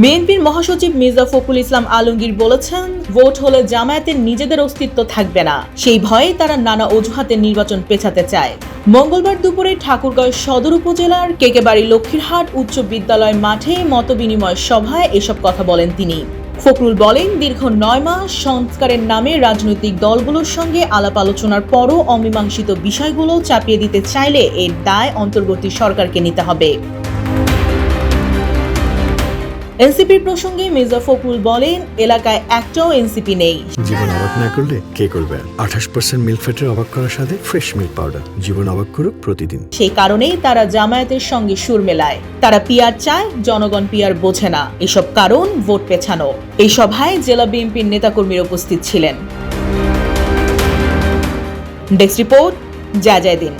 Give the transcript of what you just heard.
বিএনপির মহাসচিব মির্জা ফখরুল ইসলাম আলমগীর বলেছেন, ভোট হলে জামায়াতের নিজেদের অস্তিত্ব থাকবে না। সেই ভয়ে তারা নানা অজুহাতে নির্বাচন পেছাতে চায়। মঙ্গলবার দুপুরে ঠাকুরগাঁও সদর উপজেলার কেকেবাড়ি লক্ষ্মীরহাট উচ্চ বিদ্যালয় মাঠে মতবিনিময় সভায় এসব কথা বলেন তিনি। ফখরুল বলেন, দীর্ঘ নয় মাস সংস্কারের নামে রাজনৈতিক দলগুলোর সঙ্গে আলাপ আলোচনার পরও অমীমাংসিত বিষয়গুলো চাপিয়ে দিতে চাইলে এর দায় অন্তর্বর্তী সরকারকে নিতে হবে। এনসিপির প্রসঙ্গে মির্জা ফখরুল বলেন এলাকায় একটাও এনসিপি নেই। জীবন অবাক না করলে কে করবে? আঠাশ পার্সেন্ট মিল্ক ফ্যাটের অবাক করার সাথে ফ্রেশ মিল্ক পাউডার। জীবন অবাক করুক প্রতিদিন। সেই কারণেই তারা জামায়াতের সঙ্গে সুর মেলায়। তারা পিয়ার চায় জনগণ পিয়ার বোঝে না। এসব কারণ ভোট পেছানো। এই সভায় জেলা বিএনপির নেতাকর্মীরা উপস্থিত ছিলেন। ডেস্ক রিপোর্ট যা যায় দিন।